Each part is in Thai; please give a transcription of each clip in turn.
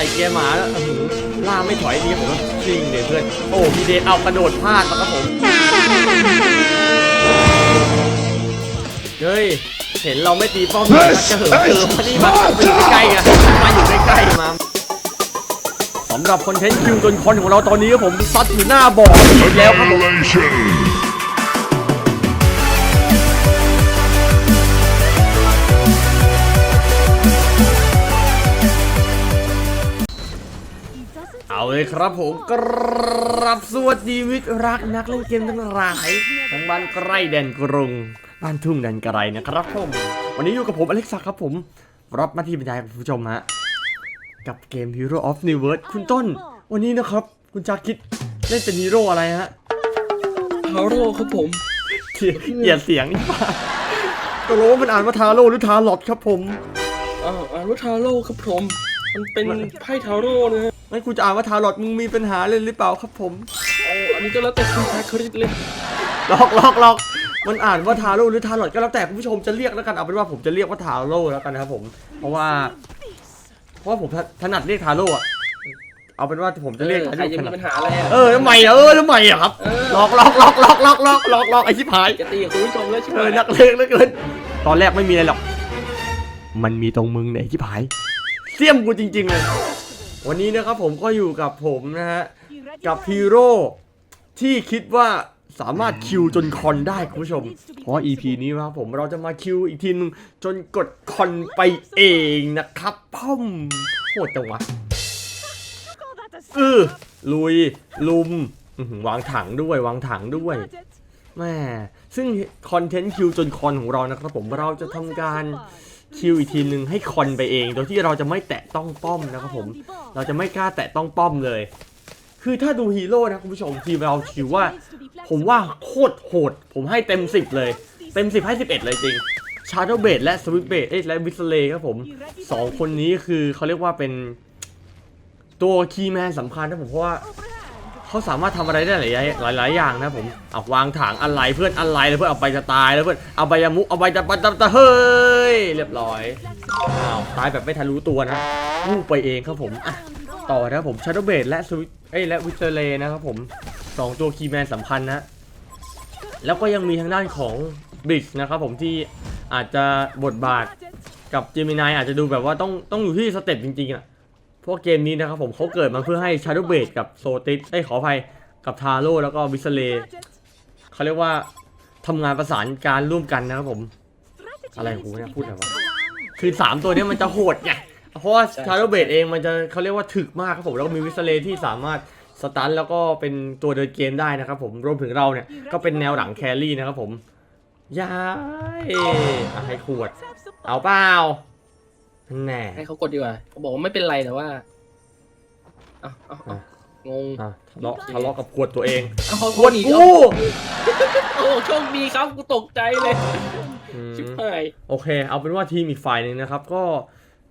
ส่เกียร์หมาแล้วอื้อหือล่าไม่ถอยดีครับผมจริงเดี๋ยวเพื่อน โอ้พี่เดชเอากระโดดพลาดมาครับผม เฮ้ย เห็นเราไม่ตีป้อมเลยนะจะเหินเกิมมานี่มามาอยู่ใกล้ๆกันมาอยู่ใกล้ๆมาสำหรับคอนเทนต์คิวจนคอนของเราตอนนี้ครับผมซัดอยู่หน้าบ่อเห็นแล้วครับผม เอาเลยครับผมกรับสวัสดีมิตรรักนักเล่นเกมทั้งหลายทั้งบ้านใกล้แดนกรุง บ้านทุ่งแดนไกลนะครับผม วันนี้อยู่กับผมอเล็กซ์ครับผม รับหน้าที่บรรยายกับผู้ชมฮะกับเกม Hero of New World คุณต้น วันนี้นะครับ คุณจาคิดเล่นเป็นฮีโร่อะไรฮะฮาโร่ครับผมเกลียดเกลียดเสียงนี่ป่ะตกลงว่ามันอ่านว่าทาโร่หรือทาร์ลอตครับผมอ้าวอ่านว่าทาโร่ครับผม มันเป็นไพ่ทาโร่นะฮะงั้นคุณจะอ่านว่าทาร์ลอตมึงมีปัญหาเลยหรือเปล่าครับผมเอาอันนี้ก็แล้วแต่คุณชาคริสเลยลอกลอกลอกมันอ่านว่าทาโร่หรือทาร์ลอตก็แล้วแต่คุณผู้ชมจะเรียกแล้วกันเอาเป็นว่าผมจะเรียกว่าทาโร่แล้วกันนะครับผม เพราะว่า เพราะว่าผมถนัดเรียกทาโร่อะเอาเป็นว่าผมจะเรียกออทาใครโร่จะถมีนัดปัญหาอะไรอะเออทำไมอะเออทำไมอะครับเออลอกลอกลอกลอกลอกลอกลอกลอกไอ้ชิบหายจะตีกับคุณผู้ชมแล้วใช่ไหเอมอนักเลงเหลือเกินตอนแรกไม่มีอะไรหรอก มันมีตรงมึงเนี่ยไอ้ชิบหาย เสี่ยมกูจริง ๆ เลย วันนี้นะครับผมก็อยู่กับผมนะฮะ กับฮีโร่ที่คิดว่าสามารถคิวจนคอนได้คุณผู้ชม เพราะ EP นี้นะครับผมเราจะมาคิวอีกทีนึงจนกดคอนไปเองนะครับพ่อมโหดจังวะเออลุย ลุมวางถังด้วยวางถังด้วยแม่ซึ่งคอนเทนต์คิวจนคอนของเรานะครับผมเราจะทำการ คิวอีกทีนึงให้คอนไปเอง โดยที่เราจะไม่แตะต้องป้อมนะครับผม เราจะไม่กล้าแตะต้องป้อมเลย คือถ้าดูฮีโร่นะคุณผู้ชมทีมเราถือว่า ผมว่าโคตรโหด ผมให้เต็ม 10 เลย เต็ม 10 ให้ 11 เลยจริงชาร์ o เบดและสวิตเบดและวิสเลครับผมสองคนนี้คือเขาเรียกว่าเป็นตัวคีย์แมนสำคัญนะผมเพราะว่า เขาสามารถทำอะไรได้หลายหลายหลายอย่างนะผมเอาวางถังอะไรเพื่อนอะไรแล้วเพื่อนเอาไปจะตายแล้วเพื่อนเอาใบยมุเอาใบจะปัตตะเฮ้ยเรียบร้อยอ้าวตายแบบไม่ทันรู้ตัวนะวูบไปเองครับผมอะต่อนะครับผมชาร์ o เบดและสวิตเอ้และวิสเลนะครับผมสองตัวคีย์แมนสำคัญนะแล้วก็ยังมีทางด้านของบริดนะครับผมที่อาจจะบทบาทกับเจมินายอาจจะดูแบบว่าต้องต้องอยู่ที่สเต็ปจริงๆอะ พราะเกมนี้นะครับผมเขาเกิดมาเพื่อให้ชาร์ o เบดกับโซติสไอ้ขออภัยกับทาโร่แล้วก็วิสเลเขาเรียกว่าทำงานประสานการร่วมกันนะครับผม อะไรของกูเนี่ยพูดอะไรวะคือ3ตัวนี้มันจะโหดไงเพราะว่าชาร์ o เบดเองมันจะเขาเรียกว่าถึกมากครับผมแล้วก็มีวิสเลที่สามารถสตันแล้วก็เป็นตัวเดินเกมได้นะครับผมรวมถึงเราเนี่ยก็เป็นแนวหลังแครี่นะครับผมย้ายอะให้ขวด เอาเปล่า แน่ ให้เขากดดีกว่าเขาบอกว่าไม่เป็นไรแต่ว่าเอ้าเอ้าเอ้างงอะทะเลาะทะเลาะกับขวดตัวเองเอาเขาขวดหนีกูโอ้โชคดีครับกูตกใจเลย อืมชิบหาย โอเค เอาเป็นว่าทีมอีกฝ่ายหนึ่งนะครับ ก็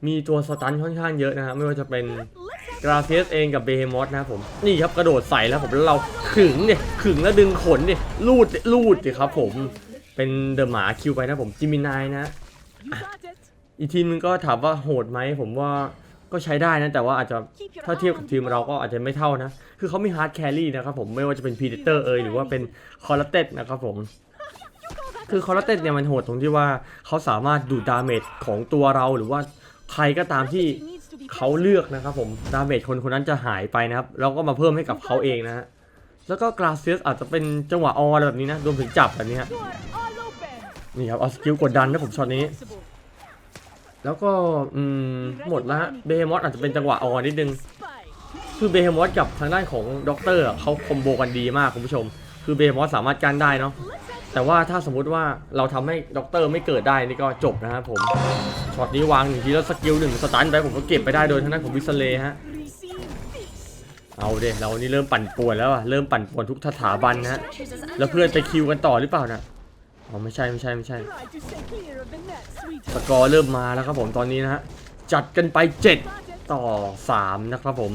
มีตัวสตันค่อนข้างเยอะนะครับไม่ว่าจะเป็น กราเซียสเองกับเบเฮมอสนะครับผม นี่ครับกระโดดใส่แล้วผมแล้วเราขึงเนี่ยขึงแล้วดึงขนเนี่ยลูดลูดสิครับผม เป็นเดอะหมาคิวไปนะผมจิมินายนะ อีกทีมนึงก็ถามว่าโหดไหมผมว่าก็ใช้ได้นะ แต่ว่าอาจจะถ้าเทียบกับทีมเราก็อาจจะไม่เท่านะ คือเขามีฮาร์ดแครี่นะครับผมไม่ว่าจะเป็นพีเดเตอร์เอยหรือว่าเป็นคอร์เตนะครับผมคือคอร์เตเนี่ยมันโหดตรงที่ว่าเขาสามารถดูดดาเมจของตัวเราหรือว่าใครก็ตามที่เขาเลือกนะครับผมดาเมจคนคนนั้นจะหายไปนะครับแล้วก็มาเพิ่มให้กับเขาเองนะฮะแล้วก็กราเซียสอาจจะเป็นจังหวะอออะไรแบบนี้นะรวมถึงจับแบบนี้ฮะนี่ครับเอาสกิลกดดันนะผมช็อตนี้ แล้วก็อืมหมดละฮะเบเฮมอสอาจจะเป็นจังหวะออนิดนึง คือเบเฮมอสกับทางด้านของด็อกเตอร์เขาคอมโบกันดีมากคุณผู้ชม คือเบเฮมอสสามารถกันได้เนาะแต่ว่าถ้าสมมุติว่าเราทำให้ด็อกเตอร์ไม่เกิดได้นี่ก็จบนะครับผมช็อตนี้วางหนึ่งทีแล้วสกิลหนึ่งสตันไปผมก็เก็บไปได้โดยทางด้านของวิสเลฮะเอาเด็เรานี่เริ่มปั่นป่วนแล้วอะเริ่มปั่นป่วนทุกสถาบันนะฮะแล้วเพื่อนไปคิวกันต่อหรือเปล่านะ อ๋อไม่ใช่ไม่ใช่ไม่ใช่ สกอร์เริ่มมาแล้วครับผมตอนนี้นะฮะจัดกันไป 7 ต่อ 3 นะครับผม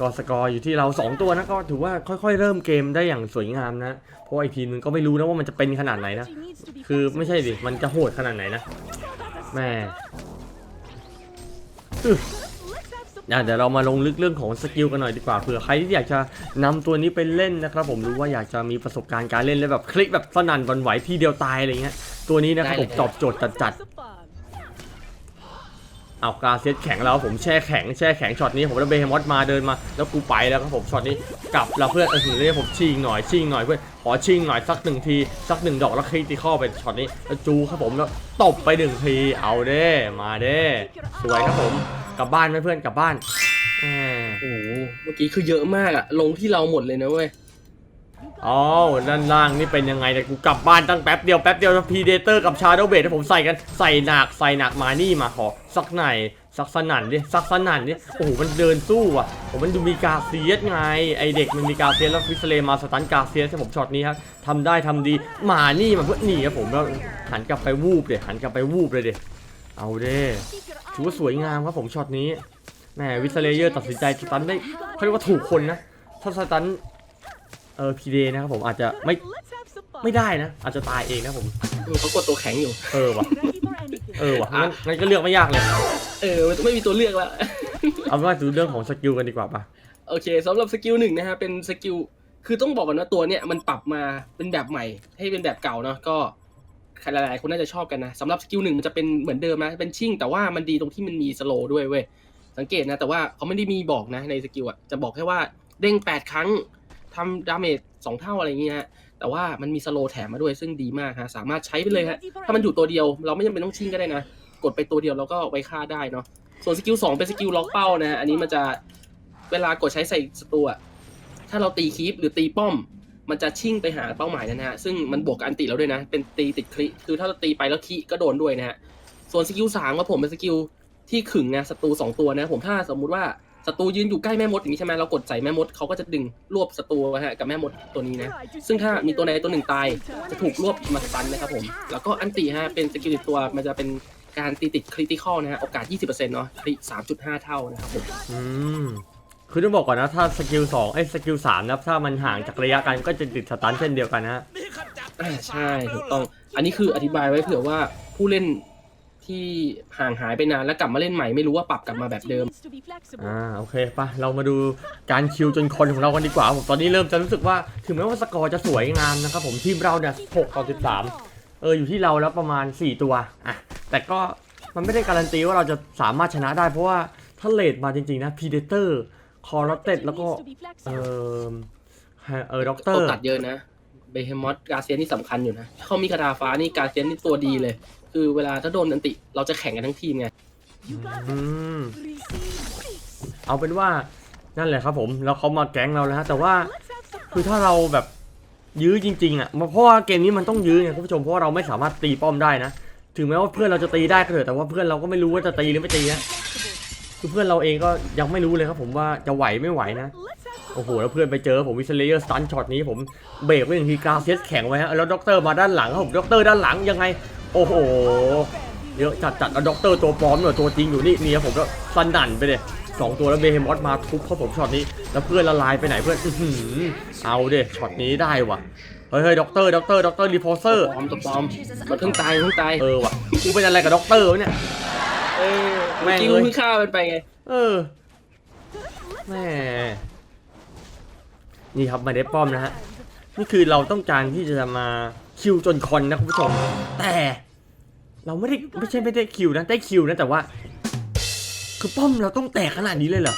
ก็สกอร์อยู่ที่เรา 2 ตัวนะก็ถือว่าค่อยๆ เริ่มเกมได้อย่างสวยงามนะ เพราะว่าอีกทีมนึงก็ไม่รู้นะว่ามันจะเป็นขนาดไหนนะ คือไม่ใช่ดิมันจะโหดขนาดไหนนะแม่ อึอะเดี๋ยวเรามาลงลึกเรื่องของสกิลกันหน่อยดีกว่าเผื่อใครที่อยากจะนำตัวนี้ไปเล่นนะครับผมรู้ว่าอยากจะมีประสบการณ์การเล่นแล้วแบบคลิกแบบสนั่นวันไหวทีเดียวตายอะไรเงี้ยตัวนี้นะครับผมตอบโจทย์จัดๆเอากาเซตแข็งแล้วผมแช่แข็งแช่แข็งช็อตนี้ผมแล้วเบฮมอสมาเดินมา แล้วกูไปแล้วครับผมช็อตนี้กลับแล้วเพื่อนเออถึงเรียกผมชิงหน่อยชิงหน่อยเพื่อนขอชิงหน่อยสักหนึ่งทีสักหนึ่งดอกแล้วคริติคอลเป็นช็อตนี้แล้วจูครับผมแล้วตบไปหนึ่งทีเอาเด้มาเด้สวยครับผม กลับบ้านไหมเพื่อนกลับบ้านแหมโอ้โหเมื่อกี้คือเยอะมากอะลงที่เราหมดเลยนะเว้ย อ๋อด้านล่างนี่เป็นยังไงเนี่ยกูกลับบ้านตั้งแป๊บเดียวแป๊บเดียวพีเดเตอร์กับชาโดเบทที่ผมใส่กันใส่หนักใส่หนักมานี่มาขอสักหน่อยสักสนั่นดิสักสนั่นดิโอ้โหมันเดินสู้อะผมมันดูมีกาเซียสไงไอเด็กมันมีกาเซียสแล้วฟิสเลมาสตันกาเซียสให้ผมช็อตนี้ครับทำได้ทำดีมานี่มาเพื่อหนีครับผมแล้วหันกลับไปวูบเดี๋ยหันกลับไปวูบเลยเดี๋ย เอาเด้ถือว่าสวยงามครับผมช็อตนี้แหมวิสเลเยอร์ตัดสินใจสตันได้เขาเรียกว่าถูกคนนะ ถ้าสตันเออพีเดนะครับผมอาจจะไม่ไม่ได้นะ อาจจะตายเองนะผมเออเขากดตัวแข็งอยู่ เออว่ะเออว่ะงั้นงั้นก็เลือกไม่ยากเลย เออมันไม่มีตัวเลือกแล้วเอาเป็นว่าดูเรื่องของสกิลกันดีกว่าปะโอเคสำหรับสกิลหนึ่งนะฮะเป็นสกิลคือต้องบอกก่อนว่าตัวเนี้ยมันปรับมาเป็นแบบใหม่ให้เป็นแบบเก่าเนาะก็ใคร หลายๆคนน่าจะชอบกันนะสำหรับสกิลหนึ่งมันจะเป็นเหมือนเดิมนะเป็นชิ่ง แต่ว่ามันดีตรงที่มันมีสโลด้วยเว้ยสังเกตนะ แต่ว่าเขาไม่ได้มีบอกนะในสกิลอะจะบอกแค่ว่าเด้ง 8 ครั้งทำดาเมจ2เท่าอะไรเงี้ยแต่ว่ามันมีสโลแถมมาด้วยซึ่งดีมากฮะสามารถใช้ไปเลยฮะถ้ามันอยู่ตัวเดียว เราไม่จำเป็นต้องชิ่งก็ได้นะ กดไปตัวเดียวเราก็ไว้ฆ่าได้เนาะส่วนสกิลสองเป็นสกิลล็อกเป้านะอันนี้มันจะเวลากดใช้ใส่ศัตรูถ้าเราตีคีปหรือตีป้อม มันจะชิ่งไปหาเป้าหมายนะฮะซึ่งมันบวกกับอันติแล้วด้วยนะ เป็นตีติดคลิคือถ้าเราตีไปแล้วคีก็โดนด้วยนะฮะส่วนสกิลสามครับผมเป็นสกิลที่ขึงนะศัตรูสองตัวนะผมถ้าสมมุติว่าศัตรูยืนอยู่ใกล้แม่มดอย่างนี้ใช่ไหมเรากดใส่แม่มดเขาก็จะดึงรวบศัตรูฮะกับแม่มดตัวนี้นะซึ่งถ้ามีตัวใดตัวหนึ่งตายจะถูกรวบมาสตันนะครับผมแล้วก็อันติฮะเป็นสกิลติดตัวมันจะเป็นการตีติดคริติคอลนะฮะโอกาส 20%เนาะคริ3.5 เท่านะครับผมอืม คือต้องบอกก่อนนะถ้าสกิลสองไอ้ยสกิลสามนะถ้ามันห่างจากระยะกันก็จะติดสตันเช่นเดียวกันนะอ่าใช่ถูกต้อง อันนี้คืออธิบายไว้เผื่อว่าผู้เล่นที่ห่างหายไปนานแล้วกลับมาเล่นใหม่ไม่รู้ว่าปรับกลับมาแบบเดิม อ่าโอเคปะเรามาดูการคิวจนคนของเรากันดีกว่าผมตอนนี้เริ่มจะรู้สึกว่าถึงแม้ว่าสกอร์จะสวยงามนะครับผมทีมเราเนี่ย6ต่อ13เอออยู่ที่เราแล้วประมาณ 4 ตัวอะแต่ก็มันไม่ได้การันตีว่าเราจะสามารถชนะได้เพราะว่าถ้าเลดมาจริงๆนะพีเดเตอร์ คอร์เต็ดแล้วก็ เออเออด็อกเตอตัวร์ตัดเยอะนะเบเฮมอสกาเซียนนี่สำคัญอยู่นะ ถ้าเขามีคาถาฟ้านี่กาเซียนนี่ตัวดีเลย คือเวลาถ้าโดนอันติ เราจะแข่งกันทั้งทีมไงอืมเอาเป็นว่านั่นแหละครับผม แล้วเขามาแก๊งเราแล้วฮะแต่ว่าคือถ้าเราแบบยื้อจริงๆอะเพราะว่าเกมนี้มันต้องยื้อไงคุณผู้ชมเพราะว่าเราไม่สามารถตีป้อมได้นะ ถึงแม้ว่าเพื่อนเราจะตีได้ก็เถอะแต่ว่าเพื่อนเราก็ไม่รู้ว่าจะตีหรือไม่ตีนะ คือเพื่อนเราเองก็ยังไม่รู้เลยครับผมว่าจะไหวไม่ไหวนะ โอ้โห แล้วเพื่อนไปเจอผมวิสเลเยอร์สตันช็อตนี้ผมเบรกไว้อย่างทีกราเซสแข็งไว้ฮะ แล้วด็อกเตอร์มาด้านหลังครับผมด็อกเตอร์ด้านหลังยังไง โอ้โห เยอะจัดจัดๆแล้วด็อกเตอร์ตัวปลอมหน่อยตัวจริงอยู่นี่นี่ครับผมก็สนั่นไปเลยสองตัวแล้วเบเฮมอสมาทุบครับผมช็อตนี้ แล้วเพื่อนละลายไปไหนเพื่อนอื้อหือเอาเด้ช็อตนี้ได้ว่ะเฮ้ยเฮ้ยด็อกเตอร์ด็อกเตอร์ด็อกเตอร์รีพอร์เซอร์ปลอมตัวปลอมมันเพิ่งตายเพิ่งตาย เออว่ะ กูเป็นอะไรกับด็อกเตอร์วะเนี่ย เออ แม่เมื่องกี้เอ้ยเพิ่งฆ่ามันไปไง เออแม่นี่ครับมาได้ป้อมนะฮะนี่คือเราต้องการที่จะมาคิวจนคอนนะคุณผู้ชม แต่เราไม่ได้ไม่ใช่ไม่ได้คิวนะได้คิวนะแต่ว่า คือป้อมเราต้องแตกขนาดนี้เลยเหรอ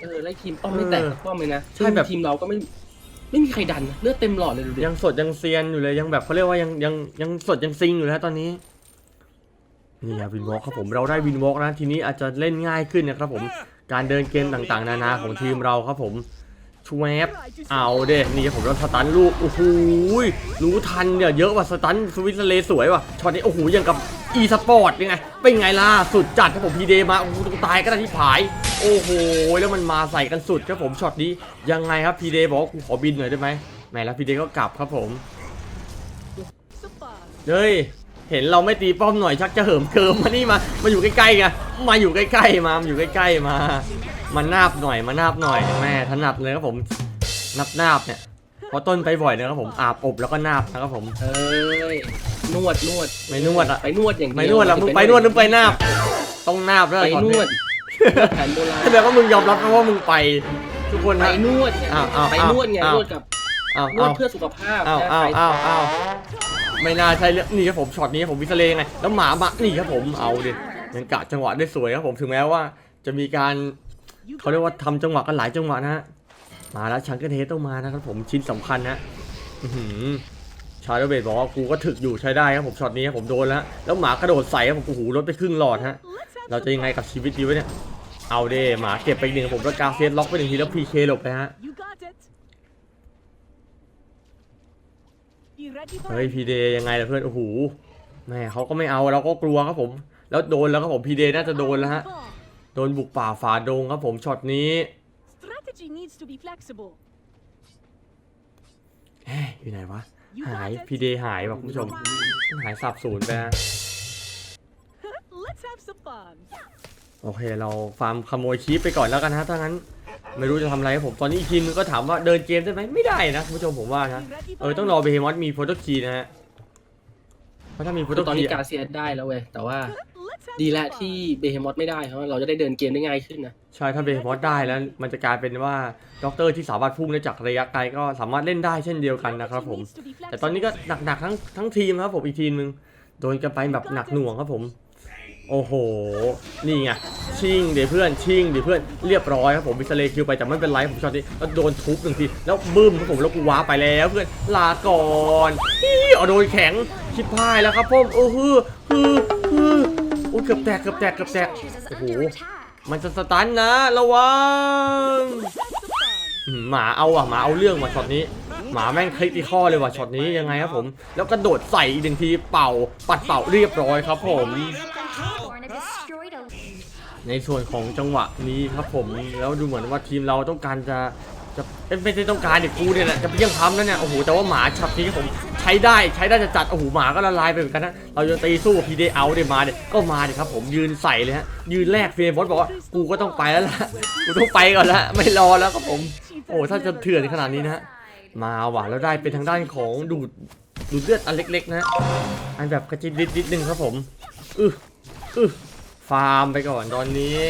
เออไล่ทีมป้อมไม่แตกเออป้อมเลยนะใช่แบบซึ่งทีมเราก็ไม่ไม่มีใครดันนะเลือดเต็มหลอดเลยดูดิยังสดยังเซียนอยู่เลยยังแบบเขาเรียกว่ายังยังยังสดยังซิงอยู่แล้วตอนนี้ นี่ครับวินวอล์กครับผมเราได้วินวอล์กนะทีนี้อาจจะเล่นง่ายขึ้นนะครับผมการเดินเกมต่างๆ นานาของทีมเราครับผมชวบเอาเด้นี่ครับผมเราสตันลูกโอ้โหรู้ทันเนี่ยเยอะว่าสตันสวิตเซเลสวยว่ะช็อตนี้โอ้โหยังกับอีสปอร์ตยังไงเป็นไงล่ะสุดจัดครับผมพีเดมาโอ้โหต้องตายก็ได้ที่ผาย โอ้โหแล้วมันมาใส่กันสุดครับผมช็อตนี้ยังไงครับพีเดบอกกูขอบินหน่อยได้ไหมแหมแล้วพีเดก็กลับครับผมเฮ้ย เห็นเราไม่ตีป้อมหน่อยชักจะเหิมเกิมมานี่มา มาอยู่ใกล้ๆไงมาอยู่ใกล้ๆมามาอยู่ใกล้ๆมา มานาบหน่อยมานาบหน่อยแม่ถนัดเลยครับผมนับนาบเนี่ยเพอต้นไปบ่อยนะครับผมอาบอบแล้วก็นาบนะครับผมเอ้ยนวดนวดไม่นวดอะไปนวดอย่างเดียวไม่นวดละมึงไปนวดหรือไปนาบ ต้องนาบแล้วไปช็อตนนี้วดแผนโบราณแสดงว่ามึงยอมรับนะว่ามึงไป ทุกคนไปนะนวดไงอ้าวอ้าวไปนวดไงอ้าวนวดกับอ้าวนวดอ้าวเพื่อสุขภาพอ้าวนะอ้าวไปอ้าวอ้าว ไม่น่าใช่เรื่องนี่ครับผมช็อตนี้ผมวิสเลงไงแล้วหมามานี่ครับผมเอาดิยังกะจังหวะได้สวยครับผมถึงแม้ว่า จะมีการเขาเรียกว่าทำจังหวะกันหลายจังหวะนะฮะมาแล้วชังเกร์เทสต้องมานะครับผมชิ้นสำคัญนะชาร์ลเบตบอกว่ากูก็ถึกอยู่ใช้ได้ครับผมช็อตนี้ครับผมโดนแล้วแล้วหมากระโดดใส่ครับผมโอ้โหลดไปครึ่งหลอดฮะเราจะยังไงกับชีวิตดีวะเนี่ยเอาเด้หมาเก็บไปหนึ่งผมแล้วกาเฟสล็อกไปหนึ่งทีแล้วพีเคหลบไปฮะ You got it. Be ready for เฮ้ย anything. พีเดยังไงล่ะเพื่อนโอ้โหแม่เขาก็ไม่เอาเราก็กลัวครับผม แล้วโดนแล้วครับผมพีเดน่าจะโดนแล้วฮะโดนบุกป่าฝ่าดงครับผมช็อตนี้ Strategy needs to be flexible. เฮ้ยอยู่ไหนวะ You หาย got it. พีเดหายว่ะคุณผู้ชมหายสับสูญไปฮะ Let's have some fun. โอเคเราฟาร์มขโมยคีปไปก่อนแล้วกันฮะถ้างั้น ไม่รู้จะทำอะไรครับผมตอนนี้อีกทีมนึงก็ถามว่าเดินเกมได้ไหมไม่ได้นะคุณผู้ชมผมว่านะ Be ready เอ for อต้องรอเบเฮมอสมีโฟโต้คีนะฮะเพราะถ้ามีโฟคือโต้ตอนคีนี้กาเซียสได้แล้วเว้ยแต่ว่า anything. Let's have ดี some แล้ว fun. ที่เบเฮมอสไม่ได้เพราะว่าเราจะได้เดินเกมได้ง่ายขึ้นนะใช่ถ้าเบเฮมอสได้แล้ว มันจะกลายเป็นว่าด็อกเตอร์ที่สามารถพุ่งได้จากระยะไกลก็สามารถเล่นได้เช่นเดียวกันนะครับผม Strategy needs to be แต่ตอนนี้ก็ flexible. หนักๆทั้งทั้งทีมครับผมอีกทีมนึงโดนกันไปแบบหนักหน่วงครับผม โอ้โห นี่ไง ชิงเดี๋ยวเพื่อนชิงเดี๋ยวเพื่อนเรียบร้อยครับผมมิสเลคิวไปแต่ไม่เป็นไรผมช็อตนี้แล้วโดนทุบหนึ่งทีแล้วบึ้มครับผมแล้วกูว้าไปแล้วเพื่อนลาก่อนฮี่เอาโดนแข็งชิบพายแล้วครับผมโอ้ฮือฮือฮือโอ้เกือบแตกเกือบแตกเกือบแตกโอ้โหมันจะสตันนะระวังหมาเอาอะหมาเอาเรื่องว่ะช็อตนี้หมาแม่งคลิกที่ข้อเลยว่ะช็อตนี้ยังไงครับผม แล้วกระโดดใส่อีกหนึ่งทีเป่าปัดเป่าเรียบร้อยครับผม ในส่วนของจังหวะนี้ครับผมแล้วดูเหมือนว่าทีมเราต้องการจะจะไม่ใช่ต้องการเด็กกูเนี่ยแหละจะเพียงพ้ำแล้วเนี่ยโอ้โหแต่ว่าหมาช็อตนี้ครับผมใช้ได้ใช้ได้จะจัดโอ้โหหมาก็ละลายไปเหมือนกันนะเราจะตีสู้พีเดเอาเดี๋ยมาเดี๋ยก็มาเดี๋ยครับผมยืนใส่เลยฮะยืนแรกเฟรมบอสบอกว่ากูก็ต้องไปแล้วล่ะกูต้องไปก่อนละไม่รอแล้วครับผมโอ้ถ้าจะเถื่อนขนาดนี้นะฮะมาว่ะแล้วได้เป็นทางด้านของดูดดูดเลือดอันเล็กๆนะอันแบบกระจิตนิดๆนึงครับผมอึอึ ฟาร์มไปก่อนตอนนี้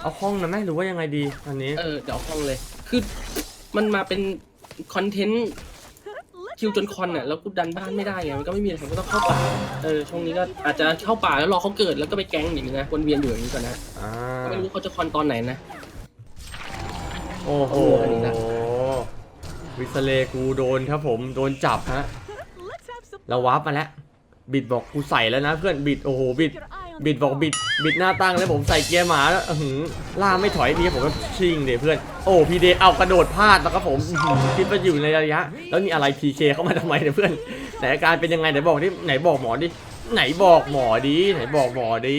เอาห้องนะแม่หรือว่ายังไงดีตอนนี้ เออเดี๋ยวเอาห้องเลย คือมันมาเป็นคอนเทนต์ Let's คิว have จน some คอนอะ fun. แล้วกูดันบ้านไม่ได้ไงมันก็ไม่มีอะไรผมก็ต้องเข้าป่าเออช่วงนี้ก็อาจจะเข้าป่าแล้วรอเขาเกิดแล้วก็ไปแก๊งอย่างนี้นะวนเวียนอยู่อย่างนี้ก่อนนะอ่า ก็ไม่รู้เขาจะคอนตอนไหนนะ โอ้โห อันนี้นะ วิสเลกูโดนครับผม โดนจับฮะ Let's have some เราวาร์ปมาแล้ว บิดบอกกูใส่แล้วนะเพื่อนบิด โอ้โห บิด Keep your eye on บิด the บอก ball. บิดบิดหน้าตั้งแล้วผมใส่เกียร์หมาแล้วอื้อหือล่าไม่ถอยนี่ผมก็ชิงเดี๋ยวเพื่อนโอ้พีเดเอากระโดดพลาดแล้วครับผมอื้อหือคิดว่าอยู่ในระยะ แล้วนี่อะไรพีเคเข้ามาทำไมเนี่ยเพื่อนไหนอาการเป็นยังไงไหนบอกดิไหนบอกหมอดิไหนบอกหมอดิไหนบอกหมอดิ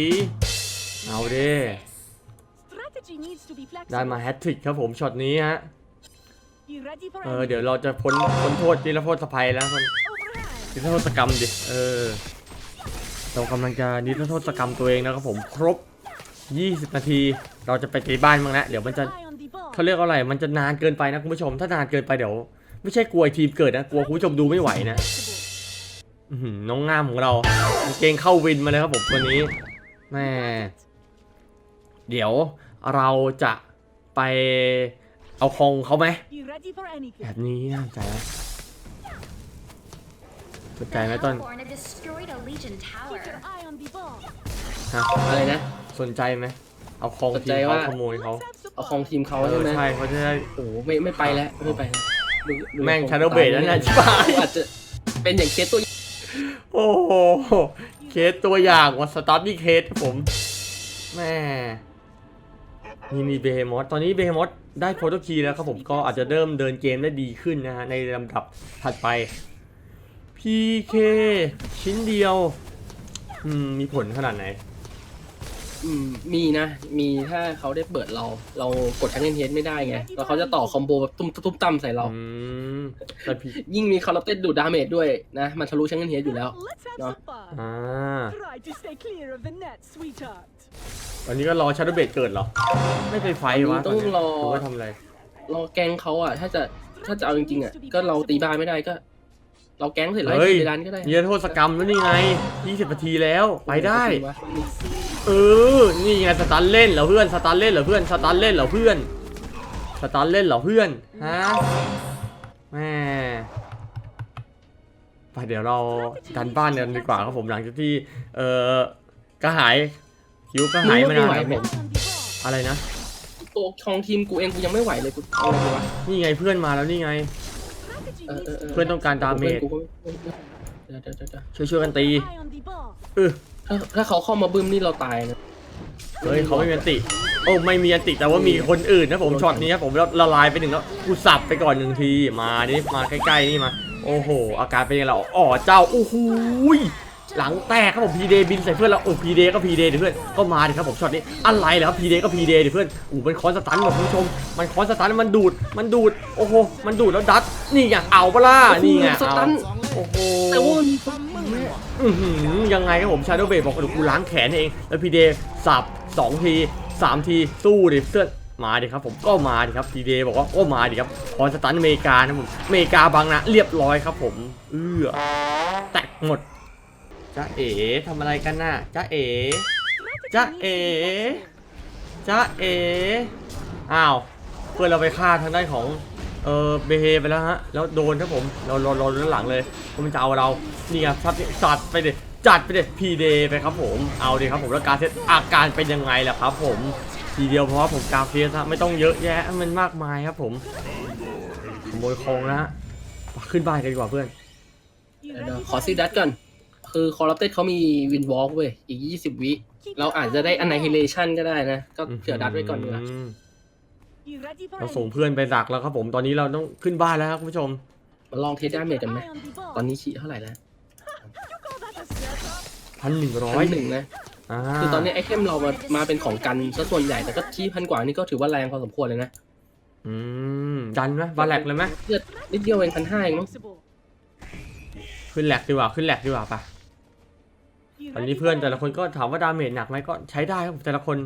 เอาดิ Strategy needs to be ได้มา flexible. แฮตทริกครับผมช็อตนี้ฮะ Be ready for เออ anything. เดี๋ยวเราจะพ้นพ้นโทษนิรโทษภัยแล้วคน Overhand. นิรโทษกรรมดิเออ เรากำลังจะนิรโทษกรรมตัวเองนะครับผมครบ 20 นาที เราจะไปตีบ้านบ้างแล้วเดี๋ยวมันจะเขาเรียกอะไรมันจะนานเกินไปนะคุณผู้ชม ถ้านานเกินไปเดี๋ยว ไม่ใช่กลัวทีมเกิดนะกลัวคุณผู้ชมดูไม่ไหวนะน้องงามของเราเกงเข้าวินมาเลยครับผมตัวนี้แม่เดี๋ยวเราจะไปเอาคองเขาไหมแบบนี้น่าสนใจไห มสนใจไหมต้น destroyed a Legion Keep tower. your eye on the ball. ฮะอะไรนะ สนใจไหมเอาคองสนทีใจมเขาว่าขโมยเขา Let's have some เอาของ fun. ทีมเขาเอใช่อไหมใช่เขาจะได้โอ้โหไม่ไม่ไปแล้วไม่ไปแล้วดูดูแม่งของ Shadow Blade นั่นน่ะชิบหายอาจจะเป็นอย่างเคสตัว โอ้โหเคสตัวอย่างว่าสตาร์ทนี่เคสครับผมแม่นี่มีเบมอสตอนนี้เบมอสได้โปรโตคีแล้วครับผมก็อาจจะเริ่มเดินเกมได้ดีขึ้นนะฮะในลำดับถัดไป PK ชิ้นเดียวอืมมีผลขนาดไหน อืมมีนะ มีถ้าเขาได้เปิดเรา เรากดแทงเงินเฮดไม่ได้ไง แล้วเขาจะต่อคอมโบแบบตุ้มตุ้มตั้มใส่เรา อืมแต่พี่ยิ่งมีคาร์ลเต้ดูดดาเมจด้วยนะ มันทะลุแทงเงินเฮดอยู่แล้ว Let's have No. some fun. อ่า Try to stay clear of the net, sweetheart. ตอนนี้ก็รอชาร์ดเบดเกิดเหรอ ไม่ไปไฟวะต้องนเนี้ยรอ หรือว่าทำอะไรรอแก๊งเขาอะ ถ้าจะถ้าจะเอาจริงๆอะ ก็เราตีบ้านไม่ได้ก็ เราแก๊งเสร็จแล้วเฮ้ยตีร้านก็ได้เนียโทษกรรมแล้วนี่ไง 20นาทีแล้วไปได้ วะเออ นี่ไงสตันเล่นเหรอเพื่อน สตันเล่นเหรอเพื่อน สตันเล่นเหรอเพื่อน สตันเล่นเหรอเพื่อนฮะแม่ไปเดี๋ยวเราดันบ้านกันดีกว่าครับผมหลังจากที่ เออกระหายคิวกระหายมานานครับผมอะไรนะ ตัวของทีมกูเองกูยังไม่ไหวเลยกูเอาอะไรดีวะนี่ไงเพื่อนมาแล้วนี่ไง เออเออเออเพื่อนต้องการดาเมจพื่อนกูก็เดี๋ยวเดี๋ยวเดี๋ยวเดี๋ยวช่วยช่วยๆกันตี Eye on the bar. เออถ้าถ้าเขาเข้ามาบึ้มนี่เราตายนะเฮ้ยเขาไม่มีอันติ โอ้ไม่มีอันติแต่ว่ามีคนอื่นนะผมช็อตนี้ครับผมละลายไปหนึ่งแล้วกูสับไปก่อนหนึ่งทีมานี่มาใกล้ๆนี่มา โอ้โห อาการเป็นยังไงเราอ๋อเจ้าโอ้โหย หลังแตกครับผมพีเดบินใส่เพื่อนแล้วโอ้พีเดก็พีเดดิเพื่อนก็มาดิครับผมช็อตนี้อะไรเหรอครับพีเดก็พีเดดิเพื่อนอู้มันคอนสตันว่ะคุณผู้ชม มันคอนสตันมันดูดมันดูดโอ้โหมันดูดแล้วดัดนี่ไงเอาปะล่ะนี่ไงสเอาตันโอ้โหแต่ว่ามันอื้อหือยังไงครับผมชาโดว์เบดบอกว่าเดี๋ยวกูล้างแขนเองแล้วพีเดสับสองทีสามทีสู้ดิเสื้อมาดิครับผมก็มาดิครับพีเดบอกว่าก็มาดิครับคอนสตันอเมริกานะผมอเมริกาบางนะเรียบร้อยครับผม เอื้อแตกหมด จ้าเอ๋ทำอะไรกันน่ะจ้าเอ๋จ้าเอ๋จ้าเอ๋อ้าวเพื่อนเราไปฆ่าทางด้านของเออเบเฮไปแล้วฮะแล้วโดนครับผมเราเราเราด้านหลังเลยเพราะมันจะเอาเรานี่ไงซัดนี่จัดไปดิจัดไปดิพีเดไปครับผมเอาดิครับผมแล้วการเซตอาการเป็นยังไงล่ะครับ ผมทีเดียวเพราะว่าผมกราฟเฟสฮะไม่ต้องเยอะแยะมันมากมายครับผมขโมยของนะฮะขึ้นบ้านกันดีกว่าเพื่อน You เดี๋ยว ready เดี๋ยว for ขอซีดัตก่อน คือคอร์รัปเต็ดเขามีวินวอล์กเว้ย อีก20วิ เราอาจจะได้อน i ฮิเลชันก็ได้นะ ก็เผื่อดัตไว้ก่อนดีกว่าม You ready for เราส่ง anything? เพื่อนไปดักแล้วครับผม ตอนนี้เราต้องขึ้นบ้านแล้วครับคุณผู้ชม มาลองเทสดาเมจกันไหม Eye on the bar. ตอนนี้ขีเท่าไหร่แล้ว You call that a setup? พันหนึ่งร้อพัยนหนึ่งนะอ่าคือตอนนี้ไอเทมเรามามาเป็นของกันซะส่วนใหญ่ แต่ก็ที่พันกว่านี่ก็ถือว่าแรงพอสมควรเลยนะ อืมดันไหมบาแลกเลยไหมเลือดนิดเดียวเองพันห้าเองมั้ง Flexible. ขึ้นแหลกดีกว่า ขึ้นแหลกดีกว่าปะ You ตอน ready นี้ for เพื่อนแต่ละ anything? คนก็ถามว่าดาเมจหนักไหมก็ใช้ได้ครับผมแต่ละคน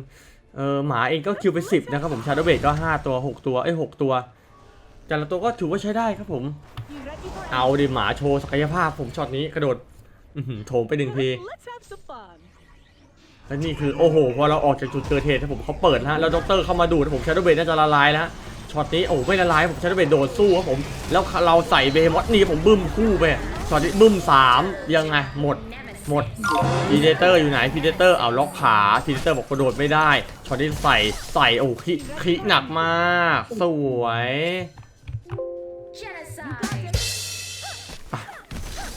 เออหมาเองก็คิวไปสิบนะครับผมชาร์โดเบดก็ห้าตัวหกตัวเอ้ยหกตัว แต่ละตัวก็ถือว่าใช้ได้ครับผม You ready for เอาดิหมาโชว์ศักยภาพผมช็อตนี้กระโดดอื้อหือโถมไปหนึ่งที anything? Let's have some fun. และนี่คือโอ้โหพอเราออกจากจุดเกิดเหตุครับผมเขาเปิดนะฮะแล้วด็อกเตอร์เข้ามาดูดผมชาร์โดเบดน่าจะละลายแล้วฮะช็อตนี้โอ้ไม่ละลายผมชาร์โดเบดโดดสู้ครับผมแล้วเราใส่เบมอสนี่ผมบึ้มคู่ไปช็อตนี้บึ้มสามยังไงหมด หมดพีเดเตอร์อยู่ไหนพีเดเตอร์เอาล็อกขาพีเดเตอร์บอกกระโดดไม่ได้ช็อตนี้ใส่ใส่โอ้คลิคลิหนักมาก สวย Genocide.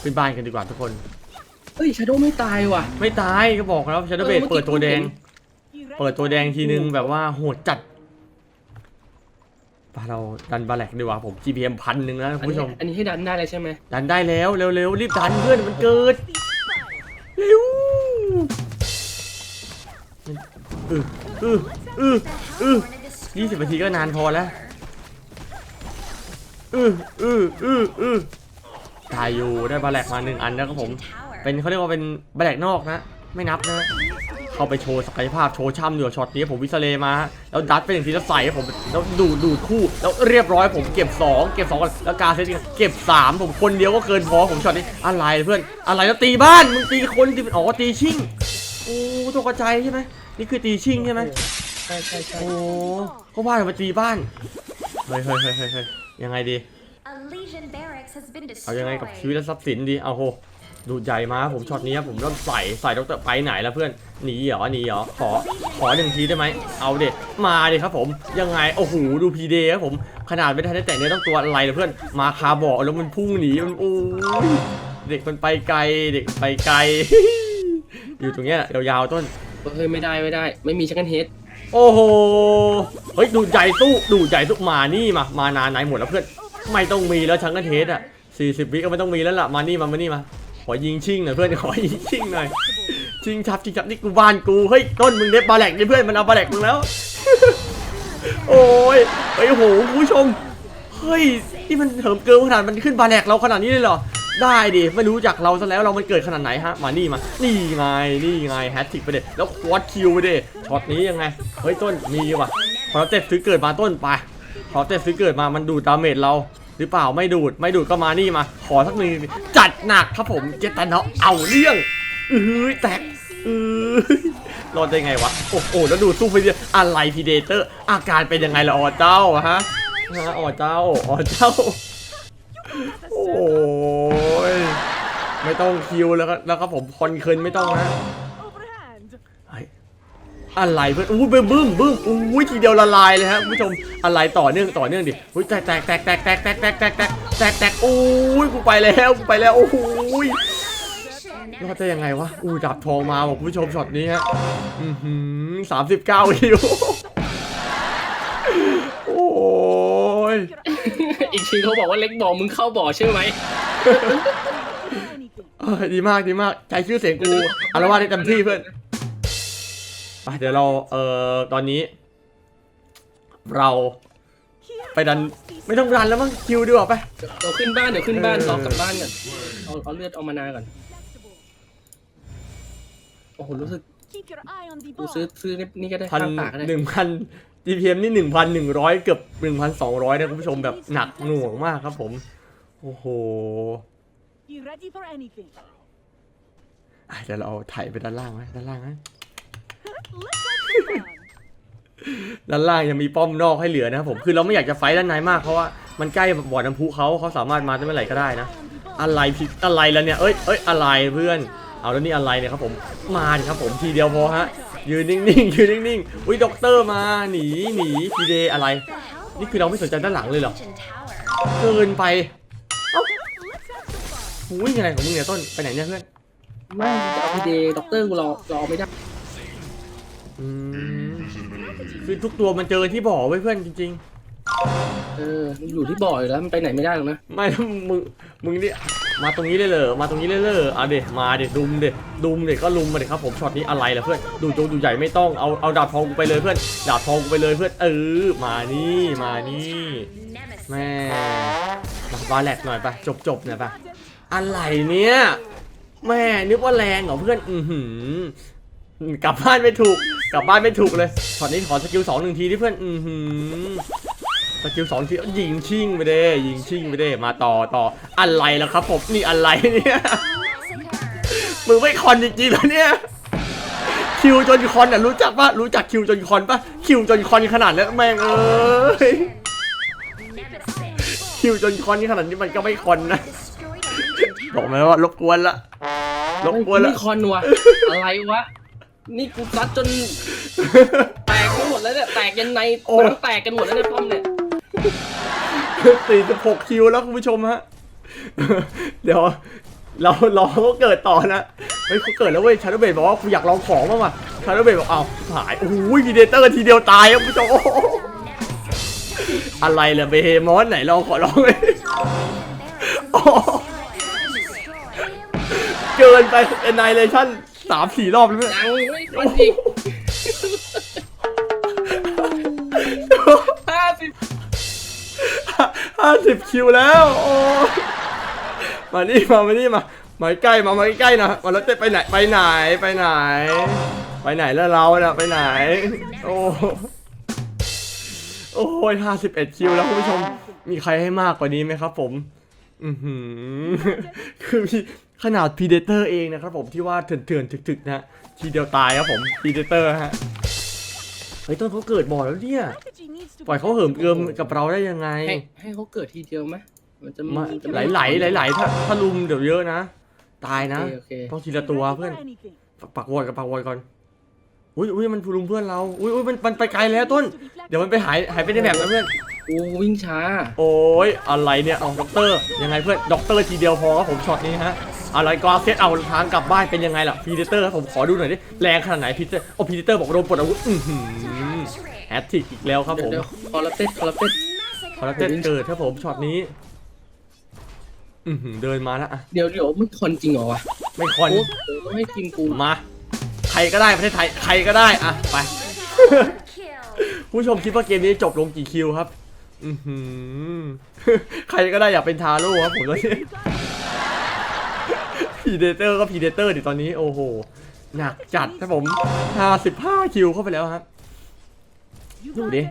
ขึ้นบ้านกันดีกว่าทุกคน เฮ้ยชาโดไม่ตายว่ะ ไม่ตายก็บอกแล้วชาร์โดเบดเออเมื่อกี้เปิดตัวแดง You ready เปิดตัว for แดง anything? ทีนึงแบบว่าโหดจัดไปเราดันบาแลกดีกว่าผม GPM พันหนึ่งแล้วอันคุณนี้ผู้ชม อันนี้ให้ดันได้เลยใช่ไหม ดันได้แล้วเร็วๆรีบดันเพื่อนมันเกิด Be spy. เร็วอืออืออเออือยี่สิบนาทีก็นานพอแล้วอืออืออืออือตายอยู่ได้บาแลกมาหนึ่งอันแล้วครับผม เป็นเขาเรียกว่าเป็นบาแลกนอกนะ ไม่นับนะเข้าไปโชว์ศักยภาพโชว์ช่ำอยู่ช็อตนี้ผมวิสเลมา แล้วดัดไปหนึ่งทีแล้วใส่ให้ผมแล้วดูดดูดคู่ แล้วเรียบร้อยผมเก็บ 2 เก็บ2ก่อนแล้วการเซตเก็บ 3 ผมคนเดียวก็เกินพอผมช็อตนี้อะไรเพื่อนอะไรแล้วตีบ้านมึงตีคนตีอ๋อตีชิงโอ้ตกกระจายใช่ไหมนี่คือตีชิงใช่ไหมใช่ใช่ใช่โอ้ก็ว่าจะมาตีบ้านเฮ้ยเฮ้ยเฮ้ยเฮ้ยเฮ้ยยังไงดี A Legion barracks has been เอายังไงกับชีวิต destroyed. และทรัพย์สินดีเอาโห ดูดใหญ่มาผมช็อตนี้ครับผมเริ่มใส่ใส่ดรไปไหนแล้วเพื่อนหนีเหรอหนีเหรอขอขอหนึ่งทีได้ไหมเอาเด็มาดิครับผมยังไงโอ้โหดูพีเดครับผมขนาดไม่ทันได้แต่งเนื้อต้องตัวอะไรเลยเพื่อนมาคาบอกแล้วมันพุ่งหนีมันโอ้ยเด็กมันไปไกลเด็กไปไกล อยู่ตรงเนี้ยยาวๆต้นเฮ้ยไม่ได้ไม่ได้ ไม่มีชักกันเฮดโอ้โหเฮ้ยดูดใหญ่สู้ดูดใหญ่สู้มานี่มามานานไหนหมดแล้วเพื่อนไม่ต้องมีแล้วชังกันเทสอะ40วิก็ไม่ต้องมีแล้วล่ะมานี่มามานี่มา ขอยิงชิงหน่อยเพื่อนขอยิงชิงหน่อยชิงชับชิงชับนี่กูบ้านกูเฮ้ยต้นมึงเด็บบาแลกนี่เพื่อนมันเอาบาแลกมึงแล้ว โอ้ยเฮ้โหคุณผู้ชมเฮ้ยนี่มันเถิมเกินขนาดมันขึ้นบาแลกเราขนาดนี้เลยเหรอได้ดิไม่รู้จักเราซะแล้วเรามันเกิดขนาดไหนฮะมานี่มา นี่ไงนี่ไงแฮตติกไปเด็แล้วควอดคิวไปเด็ช็อตนี้ยังไงเฮ้ยต้นมีว่ะพอเราเจ็ดซื้อเกิดมาต้นไปพอเจ็ดซื้อเกิดมามันดูดดาเมจเรา หรือเปล่าไม่ดูดไม่ดูดก็มานี่มา ขอสักหนึ่งจัดหนักครับผมเจตันเนาะเอาเรื่องอือแตกอือรอดได้ไงวะ โอ้โหแล้วดูสู้ไปดิอะไรพีเดเตอร์ อาการเป็นยังไงล่ะอ๋อเจ้าฮะฮะอ๋อเจ้าอ๋อเจ้า โอ้ยไม่ต้องคิวแล้วก็แล้วก็ผมคอนเคินไม่ต้องนะ อะไรเพื่อนอู้บึ้มบึ้มบึ้มอู้ยทีเดียวละลายเลยฮะคุณผู้ชมอะไรต่อเนื่องต่อเนื่องดิอุ้ยแตกแตกแตกแตกแตกแตกแตกแตกแตกแตกแตกโอ้ยกูไปแล้วกูไปแล้วโอ้โหยรอดได้ยังไงวะอู้ดับทองมาบอกคุณผู้ชมช็อตนี้ฮะอือหือสามสิบเก้าคิวโอ้ยอีกทีเขาบอกว่าเล็กบอกมึงเข้าบ่อใช่ไหม Anything. เออดีมากดีมากใจชื่อเสียงกูอารวาสได้เต็มที่เพื่อน ไปเดี๋ยวเราเอ่อตอนนี้ เรา Here ไปดัน comes the ไม่ต้องดันแล้วมั้งคิวดีกว่าไปเดี๋ยวขึ้นบ้านเดี๋ยวขึ้นบ้านเออรอกลับบ้านก่อนเอาเอาเลือดเอามานาก่อน flexible. โอ้โหรู้สึก Keep your eye on the กู ball. ซื้อซื้อนี่ก็ได้พันข้างปากก็ได้หนึ่งพัน GPM นี่หนึ่งพันหนึ่งร้อยเกือบหนึ่งพันสองร้อยนะคุณผู้ชมแบบหนักหน่วงมากครับผม โอ้โห You ready for anything? อะเดี๋ยวเราเอาถ่ายไปด้านล่างไหมด้านล่างไห ด้านล่างยังมีป้อมนอกให้เหลือนะครับผมคือเราไม่อยากจะไฟด้านในมากเพราะว่ามันใกล้บ่อน้ำพุเขาเขาสามารถมาได้เมื่อไหร่ก็ได้นะ อะไรผิดอะไรแล้วเนี่ยเอ้ยเอ้ยอะไรเพื่อน เอาแล้วนี่อะไรเนี่ยครับผมมาดิครับผมทีเดียวพอฮะยืนนิ่งๆยืนนิ่งๆอุ้ยด็อกเตอร์มาหนีหนีพีเดอะไร นี่คือเราไม่สนใจด้านหลังเลยเหรอเกินไปอุ้ยยังไงของมึงเนี่ยต้นไปไหนเนี่ยเพื่อนไม่จะเอาพีเดด็อกเตอร์กูรอรอไม่ได้ อืมคือทุกตัวมันเจอที่บ่อไว้ยเพื่อนจริง เออมันอยู่ที่บ่ออยู่แล้วมันไปไหนไม่ได้หรอกนะๆ ไม่มึงมึงนี่มาตรงนี้เลยเหรอมาตรงนี้เลยเหรอเอาเด็มาเด็ดุมเด็ดุมเด็ก็ลุมมาเด็ครับผมช็อตนี้อะไรล่ะเพื่อนดูโจดูใหญ่ไม่ต้องเอาเอาดาบทองกูไปเลยเพื่อนดาบทองกูไปเลยเพื่อนเออมานี่มานี่ Nemesis. แม่มาบาแลกหน่อยไปจบจบๆหน่อยไปอะไรเนี่ย แม่นึกว่าแรงเหรอเพื่อน อือหือ กลับบ้านไม่ถูก กลับบ้านไม่ถูกเลยช็อตนี้ขอสกิลสองหนึ่งทีที่เพื่อน อือหือสกิลสองทียิงชิงไปเด้ยิงชิงไปเด้มาต่อต่ออะไรแล้วครับผมนี่อะไรเนี่ยมึงไม่คอนจริงๆแล้วเนี่ยคิวจนคอนอะรู้จักปะรู้จักคิวจนคอนปะคิวจนคอนขนาดแล้แม่งเอ้ยคิวจนคอนขนาดนี้มันก็ไม่คอนนะบอกไหมว่ารบกวนละรบกวนละไม่คอนวะอะไรวะ นี่กูซัดจน แตกไปหมดแล้วเนี่ย แตกยันในโอ้มันแตกกันหมดแล้วเนี่ยป้อมเนี่ยสี่สิบหกคิวแล้วคุณผู้ชมฮะ เดี๋ยว เรารอเขาเกิดต่อนะ เฮ้ยเขาเกิดแล้วเว้ย ชาร์ลเบดบอกว่ากูอยากลองของบ้างว่ะ ชาร์ลเบดบอกอ้าวหาย โอ้ยพีเดเตอร์ทีเดียวตายครับคุณผู้ชมโอ้โหอะไรล่ะเบเฮมอนไหนลองขอลองเลยเกินไปเอ็นไนเลชั่น สามสี่รอบแล้วเพื่อนยังไม่มันอีกห้าสิบห้าสิบคิวแล้วโอ้ยมานี่มามานี่มามาใกล้มามาใกล้ๆนะมาแล้วเต้ไปไหนไปไหนไปไหน ไปไหนแล้วเราน่ะไปไหน โอ้โอ้ยห้าสิบเอ็ดคิวแล้วคุณผู้ชมมีใครให้มากกว่านี้ไหมครับผม อือหือ คือมี ขนาดพีเดเตอร์เองนะครับผมที่ว่าเถื่อนๆถึกๆนะฮะทีเดียวตายครับผมพีเดเตอร์ฮะเฮ้ยต้นเขาเกิดบ่อยแล้วเนี่ย Strategy needs to ปล่อยเขาเหิมเกิมกับเราได้ยังไง ให้ให้เขาเกิดทีเดียวไหมมันจะมาจะไหลไหลไหลไหลๆถ้าถ้าลุมเดี๋ยวเยอะนะ ตายนะโอเคโอเคต้องที You ละตัว ready เพื่อน for anything? ปักวอดกับปักวอดก่อน อุ้ยอุ้ยมันลุมเพื่อนเรา อุ้ยอุ้ยมันมันไปไกลแล้วต้น เดี๋ยวมันไปหายหายไปในแบบนะเพื่อนโอ้วิ่งช้า โอ้ยอะไรเนี่ยเอาด็อกเตอร์ยังไงเพื่อนด็อกเตอร์ทีเดียวพอครับผมช็อตนี้ฮะ อะไรก็เซตเอาทางกลับบ้านเป็นยังไงล่ะพีเดเตอร์ผมขอดูหน่อยดิแรงขนาดไหนพีเตอร์โอ้พีเดเตอร์บอกว่าโดนปลดอาวุธอื้อหือแฮตติกอีกแล้วครับผมเดี๋ยวคอร์เต็ดคอร์เต็ดพอแล้วเต้นเกิดครับผมช็อตนี้อือหือเดินมาแล้วอะเดี๋ยวเดี๋ยวมึงคอนจริงเหรอวะไม่คอนโอ้เดี๋ยวต้องให้ทีมกูมาใครก็ได้ประเทศไทยใครก็ได้อะไป Kill. ผู้ชมคิดว่าเกมนี้จบลงกี่คิวครับอือหือใครก็ได้อยากเป็นทาโร่ครับผมตอนนี้ พีเดเตอร์ก็พีเดเตอร์ดิตอนนี้โอ้โหหนักจัดครับผม 55 คิวเข้าไปแล้วครับดูดิ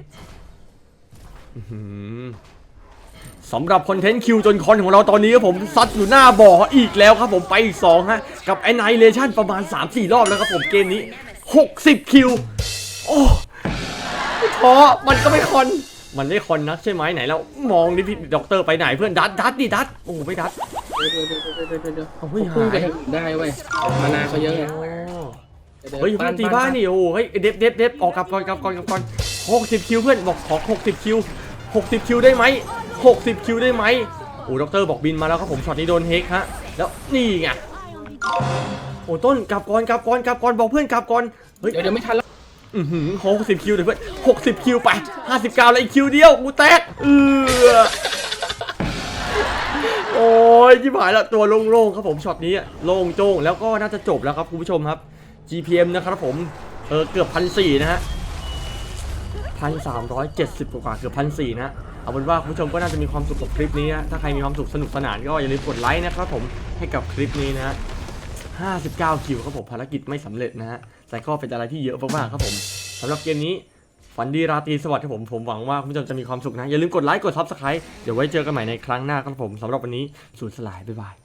สำหรับคอนเทนต์คิวจนคอนของเราตอนนี้ครับผมซัดอยู่หน้าบ่ออีกแล้วครับผมไปอีก 2 ฮะ กับ a n n i h i l a t i o n ประมาณ 3-4 รอบแล้วครับผมเกมนี้ 60 คิว โอ้ท้อมันก็ไม่คอน มันไม่คอนนักใช่ไหมไหนแล้วมองดิพี่ด็อกเตอร์ไปไหนเพื่อนดัดดัดดิดัดโอ้ไม่ดัดเดี๋ยวเดี๋ยวเดี๋ยวเดี๋ยวเดี๋ยวเดี๋ยวเอาไม่พุ่งหายไปทางอื่นได้เว้ยมานาเขาเยอะไงโอ้ดี๋วเฮ้ยเพื่อนตีบ้านนี่โอ้เฮ้ยเด็บเด็บเด็บออกกลับก่อนกลับก่อนกลับก่อนหกสิบคิวเพื่อนบอกขอหกสิบคิวหกสิบคิวได้ไหมหกสิบคิวได้ไหมโอ้ด็อกเตอร์บอกบินมาแล้วครับผมช็อตนี้โดนเฮกฮะแล้วนี่ไง Eye on the โอ้ต้นกลับก่อนกลับก่อนกลับก่อนบอกเพื่อนกลับก่อนเฮ้ยเดี๋ยวเดี๋ยวไม่ทันแล้ว อือหือหกสิบคิวเดี๋ยวเพื่อนหกสิบคิวไปห้าสิบเก้าแล้วอีกคิวเดียวกูแตกเออโอ้ยที่ผายละตัวโล่งๆครับผมช็อตนี้อะโล่งโจ้งแล้วก็น่าจะจบแล้วครับคุณผู้ชมครับ GPM นะครับผมเออเกือบพันสี่นะฮะพันสามร้อยเจ็ดสิบกว่าเกือบพันสี่นะฮะเอาเป็นว่าคุณผู้ชมก็น่าจะมีความสุขกับคลิปนี้นะถ้าใครมีความสุขสนุกสนานก็อย่าลืมกดไลค์นะครับผมให้กับคลิปนี้นะฮะ59 คิวครับผมภารกิจไม่สำเร็จนะฮะ แต่ก็เป็นอะไรที่เยอะมากๆครับผมสำหรับเกมนี้ฝันดีราตรีสวัสดิ์ครับผม ผมหวังว่าคุณผู้ชมจะมีความสุขนะ อย่าลืมกดไลค์ กดซับสไครต์เดี๋ยวไว้เจอกันใหม่ในครั้งหน้าครับผมสำหรับวันนี้สูญสลาย บ๊ายบาย